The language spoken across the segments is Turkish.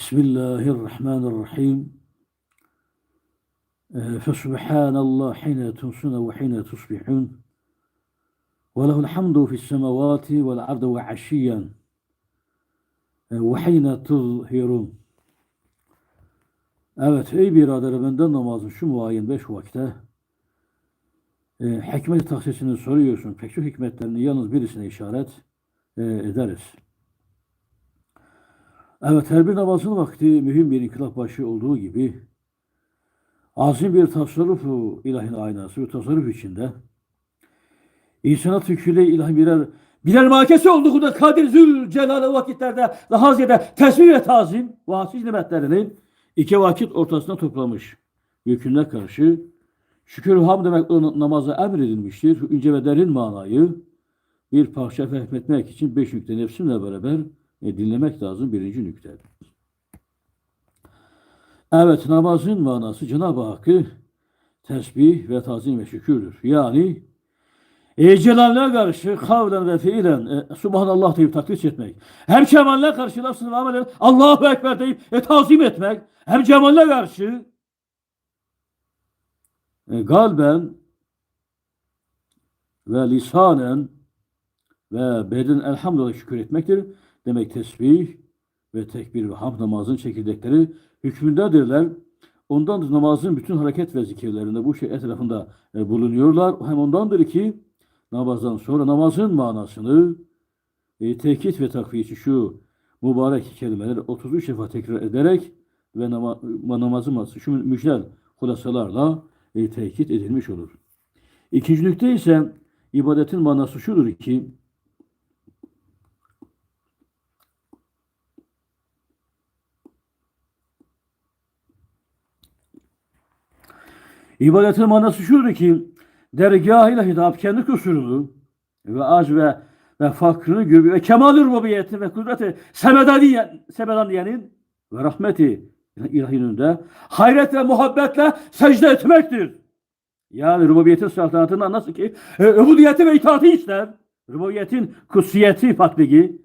بسم الله الرحمن الرحيم فسبحان الله حين تنسون وحين تصبحون وله الحمد في السماوات والأرض وعشيا وحين تظهرون Evet ey birader benden namazın şu muayyen beş vakte e, hikmet taksisini soruyorsun. Pek çok hikmetlerini yalnız birisine işaret e, ederiz. Evet her bir namazın vakti mühim bir inkılap başı olduğu gibi azim bir tasarrufu ilahin aynası ve tasarruf içinde insana tüküyle ilahin birer birer makesi olduğunda Kadir Zül Celal'e vakitlerde daha ziyade tesbih ve tazim vasiz nimetlerini iki vakit ortasına toplamış. Yüküne karşı şükür ham demek namaza emredilmiştir. İnce ve derin manayı bir parça fehmetmek için beş nükte nefsimle beraber e, dinlemek lazım birinci nükte. Evet namazın manası Cenab-ı Hakk'ı tesbih ve tazim ve şükürdür. Yani e, Celal'e karşı kavlen ve fiilen e, Subhanallah deyip takdis etmek. Hem kemalle karşı lafzını amelen Allahu Ekber deyip e, tazim etmek. Hem cemalle karşı e, galben ve lisanen ve beden elhamdülillah şükür etmektir. Demek tesbih ve tekbir ve hamd namazın çekirdekleri hükmündedirler. Ondan da namazın bütün hareket ve zikirlerinde bu şey etrafında e, bulunuyorlar. Hem ondandır ki namazdan sonra namazın manasını e, tekit ve takviye için şu mübarek kelimeleri 33 defa tekrar ederek ve nama, manası şu müjdel hulasalarla e, tekit edilmiş olur. İkinci nükte ise ibadetin manası şudur ki İbadetin manası şudur ki dergah-ı hitap kendi kusurunu ve ac ve ve fakrını görüyor ve kemal-i rububiyeti ve kudreti semedaniyen, semedaniyenin ve rahmeti ilahinin önünde hayret ve muhabbetle secde etmektir. Yani rububiyetin saltanatından nasıl ki e, ubudiyeti ve itaati ister. Rububiyetin kutsiyeti fakligi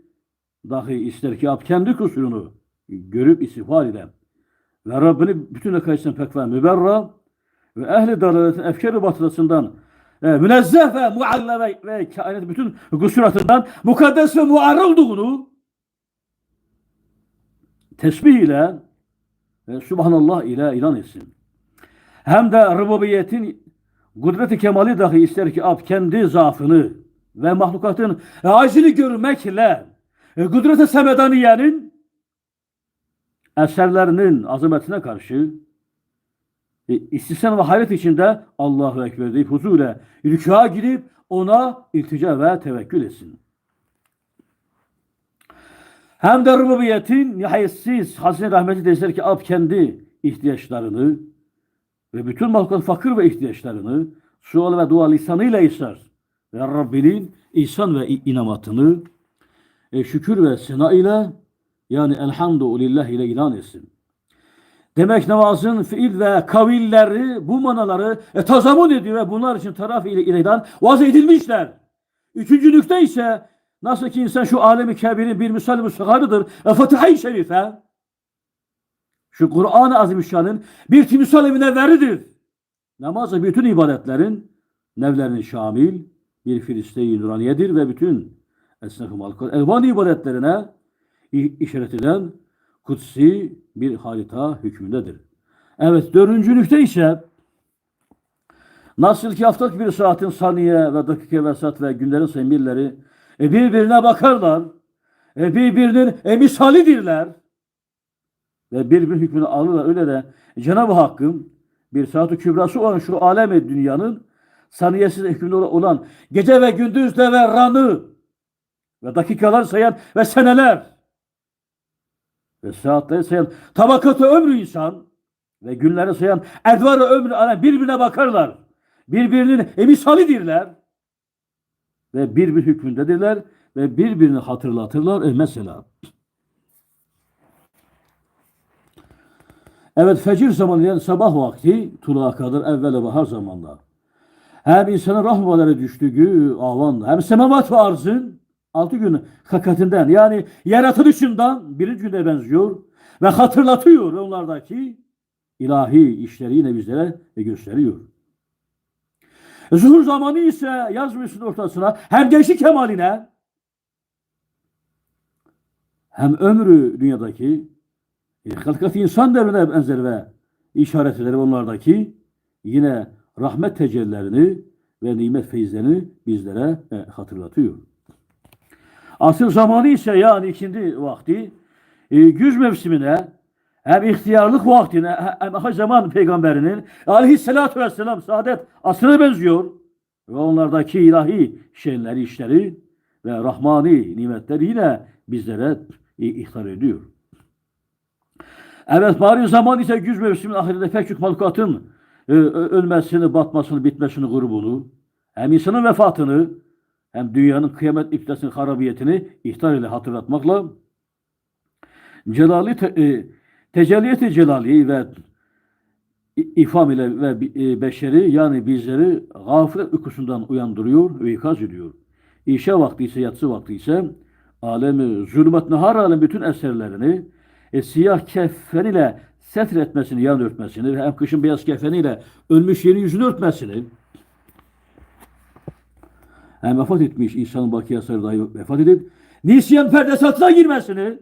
dahi ister ki kendi kusurunu görüp istiğfar ile ve Rabbini bütün karşısına pek ve müberra ve ehli dalaletin efkar batılısından e, münezzeh ve mualla ve, ve kainat bütün kusuratından mukaddes ve muarra olduğunu tesbih ile ve subhanallah ile ilan etsin. Hem de rububiyetin kudreti kemali dahi ister ki ab kendi zaafını ve mahlukatın e, acili görmekle e, kudreti semedaniyenin eserlerinin azametine karşı e, istisna ve hayret içinde Allahu Ekber deyip huzurla rükûa girip ona iltica ve tevekkül etsin. Hem de rububiyetin nihayetsiz hazine rahmeti deser ki ab kendi ihtiyaçlarını ve bütün mahlukat fakir ve ihtiyaçlarını sual ve dua lisanıyla isar ve Rabbinin ihsan ve inamatını e, şükür ve sena ile yani elhamdülillah ile ilan etsin. Demek namazın fiil ve kavilleri bu manaları e, tazamun ediyor ve bunlar için taraf ile ileyden vaz edilmişler. Üçüncü nükte ise nasıl ki insan şu alemi kebirin bir misal müstaharıdır. E, Fatiha-i Şerife şu Kur'an-ı Azimüşşan'ın bir timsal münevveridir. Namaz bütün ibadetlerin nevlerinin şamil bir filiste-i nuraniyedir ve bütün esnaf-ı malkat elvan ibadetlerine işaret eden kutsi bir harita hükmündedir. Evet dördüncü nükte ise nasıl ki haftalık bir saatin saniye ve dakika ve saat ve günlerin semirleri e, birbirine bakarlar. E, birbirinin e, misalidirler. Ve birbirinin hükmünü alırlar. Öyle de Cenab-ı Hakk'ın bir saat-ı kübrası olan şu alem dünyanın saniyesiz hükmünde olan gece ve gündüz ve ranı ve dakikalar sayan ve seneler ve saatleri sayan tabakatı ömrü insan ve günleri sayan edvarı ömrü birbirine bakarlar. Birbirinin emisalidirler ve birbir hükmündedirler ve birbirini hatırlatırlar. E mesela Evet fecir zamanı yani sabah vakti tuluğa kadar evvel bahar zamanda. Hem insanın rahmaları düştüğü avanda hem semavat ve arzın altı gün hakikatinden yani yaratılışından birinci güne benziyor. ve hatırlatıyor onlardaki ilahi işleri yine bizlere gösteriyor. Zuhur zamanı ise yaz mevsiminin ortasına hem gençlik kemaline hem ömrü dünyadaki e, insan devrine benzer ve işaret eder onlardaki yine rahmet tecellilerini ve nimet feyizlerini bizlere e, hatırlatıyor. Asıl zamanı ise yani ikindi vakti e, güz mevsimine hem ihtiyarlık vaktine hem ahir zaman peygamberinin aleyhissalatü vesselam saadet asrına benziyor. Ve onlardaki ilahi şeyleri, işleri ve rahmani nimetleri yine bizlere e, ihtar ediyor. Evet bari zaman ise güz mevsiminin ahirinde pek çok mahlukatın e, ölmesini, batmasını, bitmesini, grubunu hem insanın vefatını hem dünyanın kıyamet iptasının harabiyetini ihtar ile hatırlatmakla Celali te, e, tecelliyeti celali ve ifam ile ve e, beşeri yani bizleri gaflet uykusundan uyandırıyor ve ikaz ediyor. İşe vakti ise yatsı vakti ise alemi zulmet nehar alem bütün eserlerini e, siyah kefen ile setre etmesini, yan örtmesini hem kışın beyaz kefeniyle ölmüş yerin yüzünü örtmesini hem vefat etmiş insanın bakiyası dahi vefat edip nisyan perdesi altına girmesini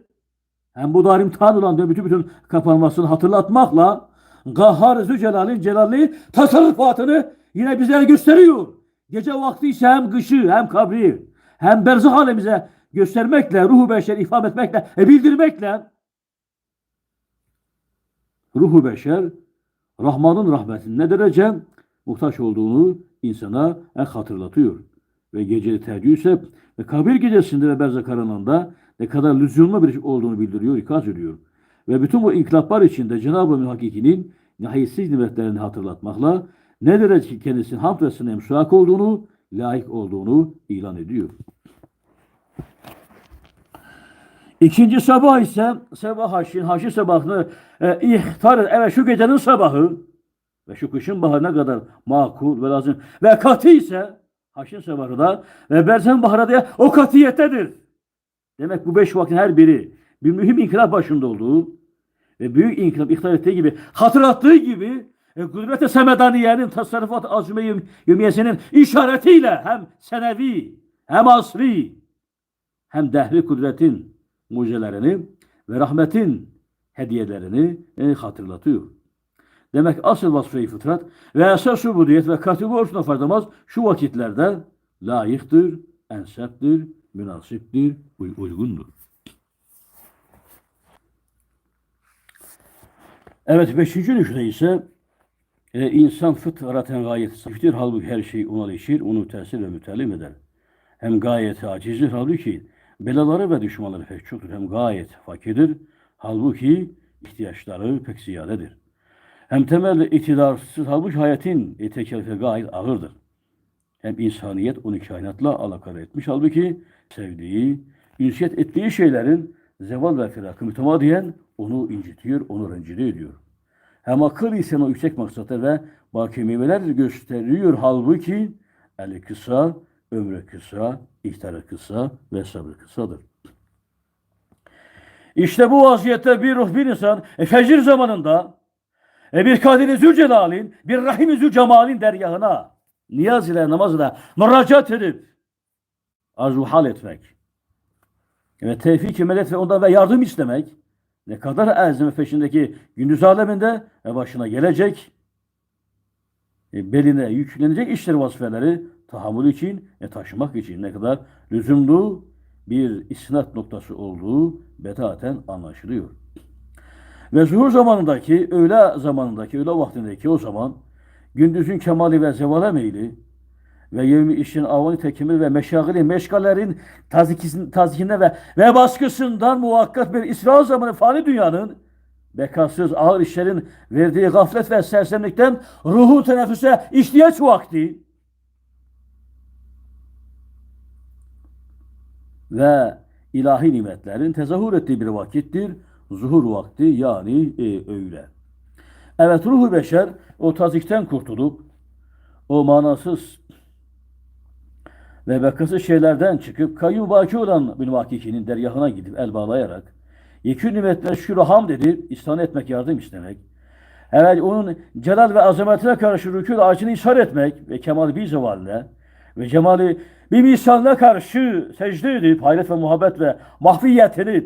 hem bu dar imtihan olan ve bütün bütün kapanmasını hatırlatmakla Gahhar Zülcelal'in celalli tasarrufatını yine bize gösteriyor. Gece vakti ise hem kışı hem kabri hem berzah alemize göstermekle, ruhu beşer ifade etmekle, e bildirmekle ruhu beşer Rahman'ın rahmetinin ne derece muhtaç olduğunu insana hatırlatıyor. Ve gece teheccüd ise ve kabir gecesinde ve berzak karanlığında ne kadar lüzumlu bir iş olduğunu bildiriyor, ikaz ediyor. Ve bütün bu inkılaplar içinde Cenab-ı Mühakkikinin nihayetsiz nimetlerini hatırlatmakla ne derece kendisinin hamd ve emsuak olduğunu, layık olduğunu ilan ediyor. İkinci sabah ise sabah haşin, haşi sabahını e, ihtar et. Evet şu gecenin sabahı ve şu kışın baharı ne kadar makul ve lazım ve katı ise haşin sabahı da ve berzen baharı da o katiyettedir. Demek bu beş vaktin her biri bir mühim inkılap başında olduğu ve büyük inkılap ihtar ettiği gibi hatırlattığı gibi e, kudret-i semedaniyenin tasarrufat azime yümiyesinin işaretiyle hem senevi hem asri hem dehri kudretin mucizelerini ve rahmetin hediyelerini e, hatırlatıyor. Demek asıl vasfı fıtrat ve esas ubudiyet ve kategori olsun fardamaz şu vakitlerde layıktır, enseptir, münasiptir, uy- uygundur. Evet beşinci düşünce ise e, insan fıtraten gayet zayıftır. Halbuki her şey ona ilişir, onu tesir ve mütellim eder. Hem gayet acizdir. Halbuki belaları ve düşmanları pek çoktur. Hem gayet fakirdir. Halbuki ihtiyaçları pek ziyadedir. Hem temelde iktidarsız. Halbuki hayatın tekelifi gayet ağırdır. Hem insaniyet onu kainatla alakalı etmiş. Halbuki sevdiği, ünsiyet ettiği şeylerin zeval ve firakı mütemadiyen onu incitiyor, onu rencide ediyor. Hem akıl ise o yüksek maksatı ve baki meyveler gösteriyor. Halbuki eli kısa, ömrü kısa, ihtarı kısa ve sabrı kısadır. İşte bu vaziyette bir ruh bir insan e, fecir zamanında e, bir Kadir-i Zülcelal'in, bir Rahim-i Zülcemal'in dergahına niyaz ile namaz ile müracaat edip arzu hal etmek ve tevfik-i medet ve ondan ve yardım istemek ne kadar ezme peşindeki gündüz aleminde ve başına gelecek e, beline yüklenecek işleri vazifeleri tahammül için e, taşımak için ne kadar lüzumlu bir isnat noktası olduğu betaten anlaşılıyor. Ve zuhur zamanındaki, öğle zamanındaki, öğle vaktindeki o zaman gündüzün kemali ve zevale meyli ve yevmi işin avani tekimi ve meşagili meşgallerin tazikisin- tazikinde ve, ve baskısından muvakkat bir isra zamanı fani dünyanın bekasız ağır işlerin verdiği gaflet ve sersemlikten ruhu teneffüse ihtiyaç vakti ve ilahi nimetlerin tezahür ettiği bir vakittir. Zuhur vakti yani e, öğle. Evet ruhu beşer o tazikten kurtulup o manasız ve bekasız şeylerden çıkıp kayyum baki olan bir vakikinin dergahına gidip el bağlayarak yekün nimetlerine şükür ve hamd edip istan etmek, yardım istemek. Evet onun celal ve azametine karşı rükû acını ishar etmek ve kemal bir zevaline ve cemali bir misaline karşı secde edip hayret ve muhabbet ve mahfiyetini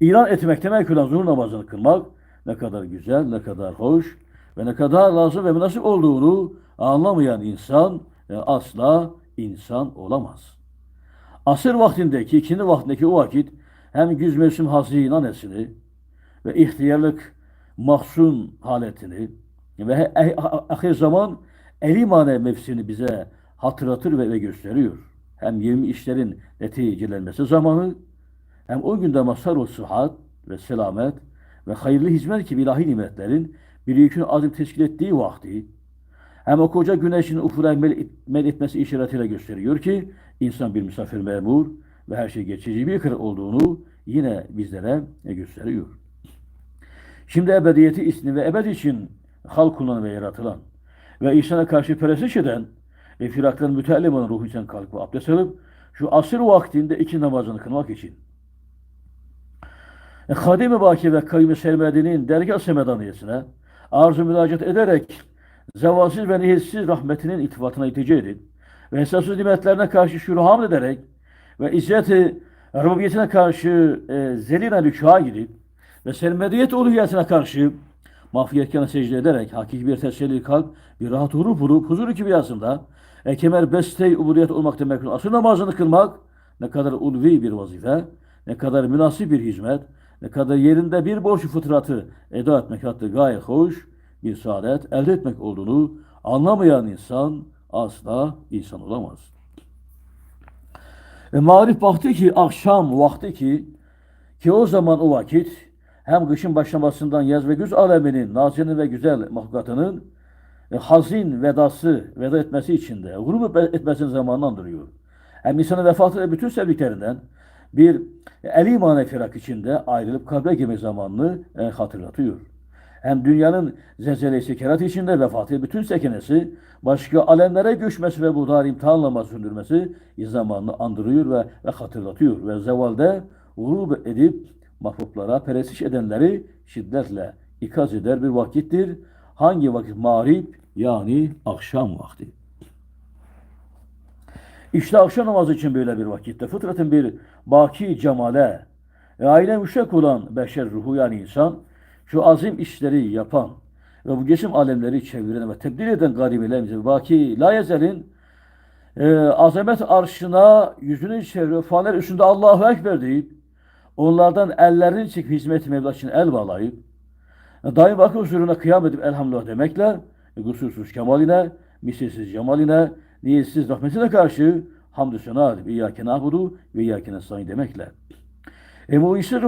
ilan etmek demek olan zuhur namazını kılmak ne kadar güzel, ne kadar hoş ve ne kadar lazım ve münasip olduğunu anlamayan insan e, asla insan olamaz. Asır vaktindeki, ikindi vaktindeki o vakit hem güz mevsim hazinesini ve ihtiyarlık mahzun haletini ve ahir zaman elimane mevsini bize hatırlatır ve, ve gösteriyor. Hem 20 işlerin neticelenmesi zamanı hem o günde mazhar o sıhhat ve selamet ve hayırlı hizmet gibi ilahi nimetlerin bir yükün azim teşkil ettiği vakti hem o koca güneşin ufura mel, etmesi işaretiyle gösteriyor ki insan bir misafir memur ve her şey geçici bir kır olduğunu yine bizlere gösteriyor. Şimdi ebediyeti ismi ve ebed için halk kılınan ve yaratılan ve insana karşı perestiş eden ve firaktan müteellim olan ruhu için kalkıp abdest alıp şu asır vaktinde iki namazını kılmak için e, Hadim-i Baki ve Kayyum-i Sermedi'nin dergah semedaniyesine arzu müracaat ederek zevalsiz ve nihitsiz rahmetinin iltifatına itici edip ve hesapsız nimetlerine karşı şükür hamd ederek ve izzeti rububiyetine karşı e, zelina lükûa gidip ve sermediyet uluhiyetine karşı mağfiyetkârına secde ederek hakiki bir teselli kalp, bir rahat huzur bulup huzur kibiyasında e, kemer beste ubudiyet olmak demek asıl namazını kılmak ne kadar ulvi bir vazife, ne kadar münasip bir hizmet, kadar yerinde bir borç fıtratı eda etmek hatta gayet hoş bir saadet elde etmek olduğunu anlamayan insan asla insan olamaz. E, marif vakti ki, akşam vakti ki, ki o zaman o vakit hem kışın başlamasından yaz ve güz aleminin nazinin ve güzel mahlukatının e, hazin vedası, veda etmesi içinde grup etmesinin zamanını andırıyor. Hem insanın vefatı ve bütün sevdiklerinden bir el imana firak içinde ayrılıp kabre girme zamanını e, hatırlatıyor. Hem dünyanın zelzele sekerat içinde vefatı bütün sekenesi başka alemlere göçmesi ve bu dar imtihanla sündürmesi zamanını andırıyor ve, ve hatırlatıyor. Ve zevalde grup edip mahluklara perestiş edenleri şiddetle ikaz eder bir vakittir. Hangi vakit? Mağrib yani akşam vakti. İşte akşam namazı için böyle bir vakitte fıtratın bir baki cemale ve aile müşrek olan beşer ruhu yani insan şu azim işleri yapan ve bu geçim alemleri çeviren ve tebdil eden garibelerimize baki la yezelin e, azamet arşına yüzünü çeviriyor. Faner üstünde Allahu Ekber deyip onlardan ellerini çekip hizmet Mevla için el bağlayıp daim vakı huzuruna kıyam edip elhamdülillah demekle e, kusursuz kemaline, misilsiz cemaline, niyetsiz rahmetine karşı hamdü sena edip İyyâke nâbudu ve İyyâke nestaîn demekle. E muissiz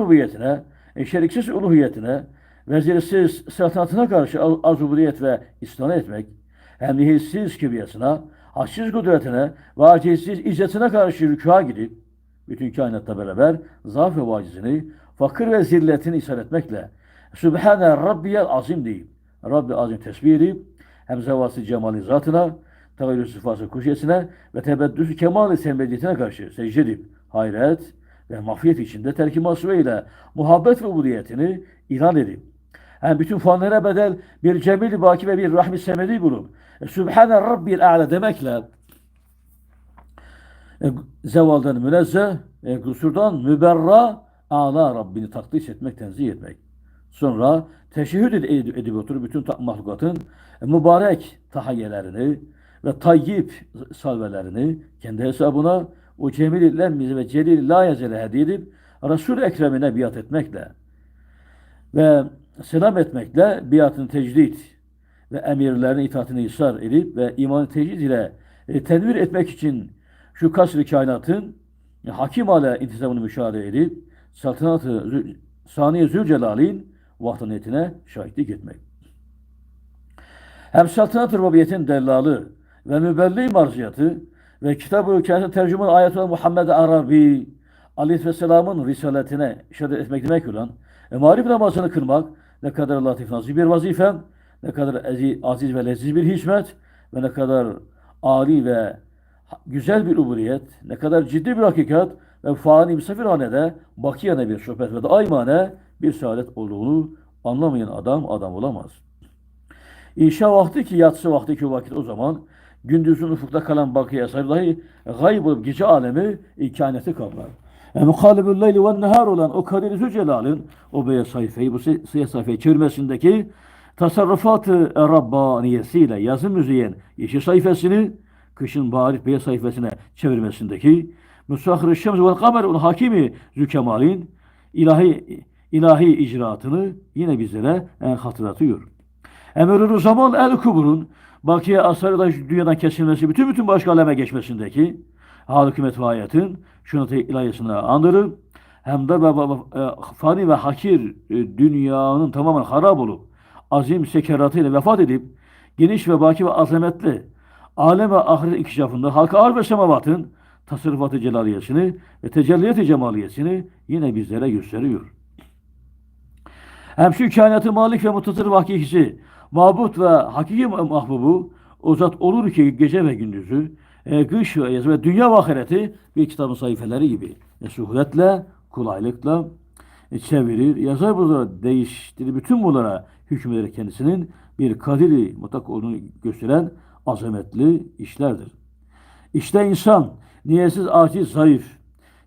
e, şeriksiz uluhiyetine, vezirsiz saltanatına karşı azubudiyet ve istana etmek, hem nihitsiz kibiyasına, hassiz kudretine ve acizsiz izzetine karşı rükûa gidip, bütün kainatta beraber zaaf ve vacizini, fakir ve zilletini ishar etmekle, Sübhane Rabbiyel Azim deyip, Rabbi Azim tesbih edip, hem zevası cemali zatına, tagayyür sıfatı kuşyesine ve tebeddüsü kemali sembediyetine karşı secde edip, hayret ve mahfiyet içinde terki ile muhabbet ve ubudiyetini ilan edip, hem bütün fanlara bedel bir cemil baki ve bir rahmi semedi bulup, e, Sübhane Rabbil A'la demekle, e, zevaldan münezzeh, e, kusurdan müberra, A'la Rabbini takdis etmek, tenzih etmek. Sonra teşehhüd edip, edip oturup bütün mahlukatın e, mübarek tahayyelerini ve tayyip salvelerini kendi hesabına o cemil lemmizi ve celil la yazele edip Resul-i Ekrem'ine biat etmekle ve selam etmekle biatını tecdid ve emirlerine itaatini ısrar edip ve imanı tecdid ile e, tenvir etmek için şu kasr-ı kainatın e, hakim hale intizamını müşahede edip saltanatı Saniye Zülcelal'in vahdaniyetine şahitlik etmek. Hem saltanat rububiyetin dellalı ve mübelli marziyatı ve kitab-ı kendisi tercüman ayet olan Muhammed Arabi Aleyhisselam'ın risaletine işaret etmek demek olan e, marif namazını kılmak ne kadar latif nazik bir vazife, ne kadar aziz ve leziz bir hizmet ve ne kadar âli ve güzel bir ubudiyet, ne kadar ciddi bir hakikat ve fani misafirhanede bakiyane bir sohbet ve daimane bir saadet olduğunu anlamayan adam adam olamaz. İşa vakti ki yatsı vakti ki vakit o zaman gündüzün ufukta kalan bakiye dahi gayb olup gece alemi kainatı kaplar. E, muhalibül leyli ve nehar olan o Kadir Zülcelal'ın o beyaz sayfayı, bu si- siyah sayfayı çevirmesindeki tasarrufatı Rabbaniyesiyle yazı müziğin yeşil sayfasını kışın bari beyaz sayfasına çevirmesindeki Musahhir-i Şems ve Kamer onun hakimi Zülkemal'in ilahi ilahi icraatını yine bizlere e, hatırlatıyor. Emirül Zaman El Kubur'un Bakiye asarı dünyadan kesilmesi, bütün bütün başka aleme geçmesindeki hükümet ve ayetin şunatı ilahiyesine andırır. Hem de ve- e, fani ve hakir e, dünyanın tamamen harap olup azim sekeratıyla vefat edip geniş ve baki ve azametli alem ve ahiret inkişafında halka arz ve semavatın tasarrufatı celaliyesini ve tecelliyeti cemaliyesini yine bizlere gösteriyor. Hem şu kainatı malik ve mutasarrif hakikisi, mabut ve hakiki mahbubu, o zat olur ki gece ve gündüzü, e, kış ve yaz ve dünya ve ahireti bir kitabın sayfeleri gibi e, suhuletle, kolaylıkla e, çevirir, yazar bunlara değiştirir, bütün bunlara hükmeder kendisinin bir kadiri mutlak olduğunu gösteren azametli işlerdir. İşte insan niyetsiz aciz, zayıf,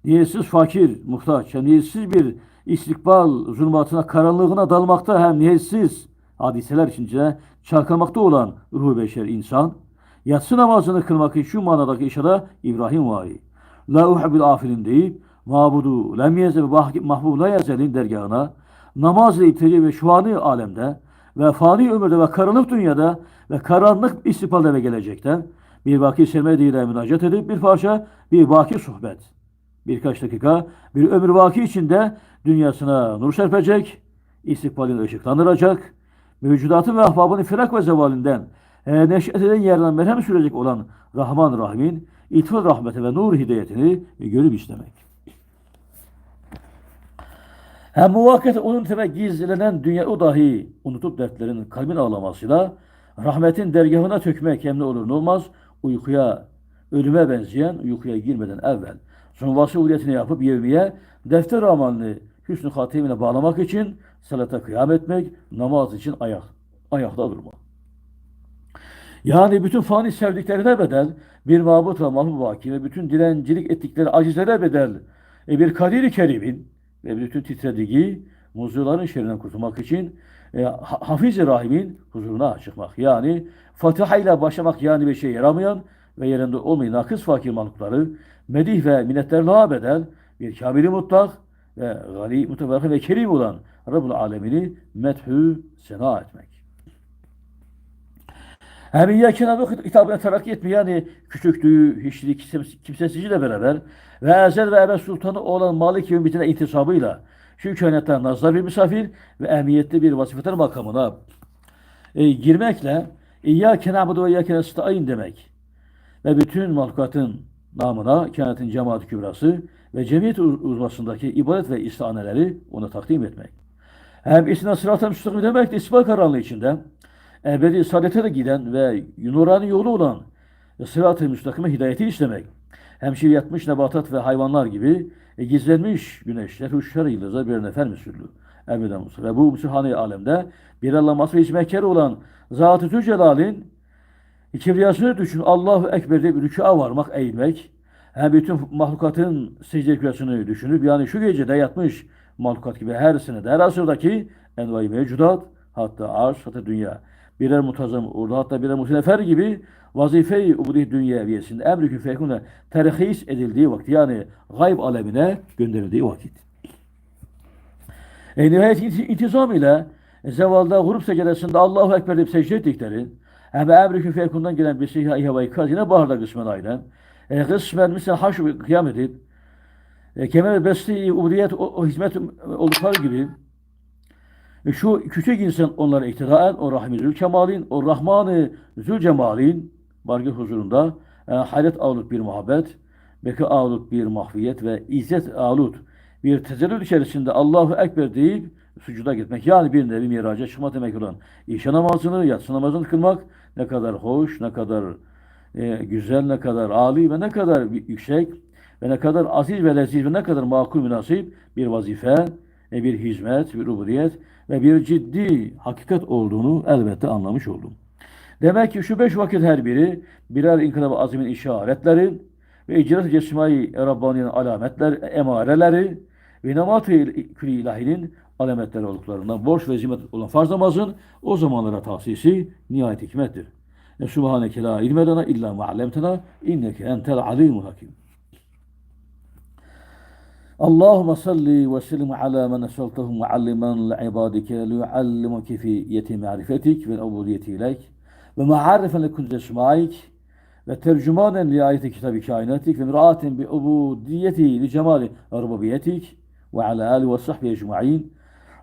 niyetsiz fakir, muhtaç, hem niyetsiz bir istikbal zulmatına, karanlığına dalmakta hem niyetsiz hadiseler içinde çalkamakta olan ruhu beşer insan, yatsı namazını kılmak için şu manadaki işara İbrahim vari. La uhibbil afilin deyip, mabudu lem yeze ve mahbub la yezelin dergahına, namaz ile itece ve şuanı alemde ve fani ömürde ve karanlık dünyada ve karanlık istikbalde ve gelecekte bir vaki semediyle münacat edip bir parça bir vaki sohbet. Birkaç dakika bir ömür vaki içinde dünyasına nur serpecek, istikbalini ışıklandıracak, mevcudatın ve ahbabının firak ve zevalinden e, neşet eden yerden merhem sürecek olan Rahman Rahim'in itfal rahmeti ve nur hidayetini görüp istemek. Hem muvakkat onun teme gizlenen dünya o dahi unutup dertlerin kalbin ağlamasıyla rahmetin dergahına tökmek hem ne olur ne olmaz uykuya ölüme benzeyen uykuya girmeden evvel sonra vasiyetini yapıp yevmiye defter amalını hüsnü hatimine bağlamak için salata kıyam etmek namaz için ayak ayakta durmak. Yani bütün fani sevdiklerine bedel bir mabut ve mahbub vaki ve bütün dilencilik ettikleri acizlere bedel e, bir kadir-i kerimin ve bütün titrediği muzluların şerrinden kurtulmak için e, ha- Hafiz-i Rahim'in huzuruna çıkmak. Yani Fatiha ile başlamak yani bir şey yaramayan ve yerinde olmayan nakıs fakir mahlukları medih ve minnetlerine bedel bir kamili mutlak ve gali, muteferrih ve kerim olan Rabbul Alemini methü sena etmek. Hem İyyâke nâbudu hitabına terakki etmiyor. Yani küçüklüğü, hiçliği, kimse- kimsesizliğiyle beraber ve ezel ve ebed sultanı olan Malik Yevmit'ine intisabıyla şu kainattan nazar bir misafir ve ehemmiyetli bir vazifeler makamına e, girmekle İyyâke nâbudu ve İyyâke nestaîn demek ve bütün mahlukatın namına kainatın cemaat kübrası ve cemiyet uz- uzmasındaki ibadet ve istihaneleri ona takdim etmek. Hem isna sırat-ı müstakim demek de isbal karanlığı içinde ebedi saadete de giden ve nurani yolu olan sırat-ı müstakime hidayeti istemek. Hem şiir yatmış nebatat ve hayvanlar gibi e, gizlenmiş güneşler, huşşar yıldızlar bir nefer müsürlü. Ebeden Musa. Ve bu müsürhane alemde bir Allah'ması ve hizmetkar olan Zat-ı Zülcelal'in kibriyasını düşün. Allahu Ekber'de bir rükûa varmak, eğilmek. Hem bütün mahlukatın secde küresini düşünüp yani şu gecede yatmış mahlukat gibi her senede, her asırdaki envai mevcudat, hatta arş, hatta dünya. Birer mutazam orada hatta birer mutenefer gibi vazife-i ubudiyet dünyeviyesinde emri küfekune terhis edildiği vakit yani gayb alemine gönderildiği vakit. E, nihayet inti- intizam ile zevalda grup secdesinde Allahu Ekber deyip secde ettikleri hem de emri küfekundan gelen bir sihâ havayı kaz yine baharda kısmen aynen. E, kısmen misal haş kıyam edip e, kemer besti ubudiyet o, o hizmet oldukları gibi e, şu küçük insan onlara iktidaen o rahmi zülkemalin, o rahmanı zülcemalin bargı huzurunda e, hayret ağlut bir muhabbet, beka ağlut bir mahviyet ve izzet ağlut bir tezellül içerisinde Allahu Ekber deyip sucuda gitmek. Yani bir nevi miraca çıkma demek olan işe namazını, yatsı namazını kılmak ne kadar hoş, ne kadar e, güzel, ne kadar âli ve ne kadar yüksek ve ne kadar aziz ve leziz ve ne kadar makul münasip bir vazife, e, bir hizmet, bir ubudiyet ve bir ciddi hakikat olduğunu elbette anlamış oldum. Demek ki şu beş vakit her biri birer inkılab-ı azimin işaretleri ve icraat-ı cesmai Rabbani'nin alametler, emareleri ve namat-ı külü ilahinin alametleri olduklarından borç ve zimet olan farz namazın o zamanlara tahsisi nihayet hikmettir. E, Subhaneke la ilme lena illa ma'allemtena inneke entel alimul hakim. اللهم صل وسلم على من أرسلته معلما لعبادك ليعلم كيفية معرفتك والعبودية إليك ومعرفا لكل أسمائك وترجمانا لآية كتاب كائناتك ومرآة بعبوديته لجمال ربوبيتك وعلى آله وصحبه أجمعين.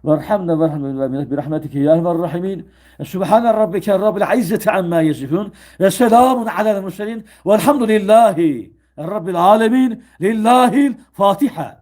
وارحمنا وارحم برحمتك يا أرحم الراحمين. سبحان ربك رب العزة عما يصفون وسلام على المرسلين والحمد لله رب العالمين لله الفاتحة.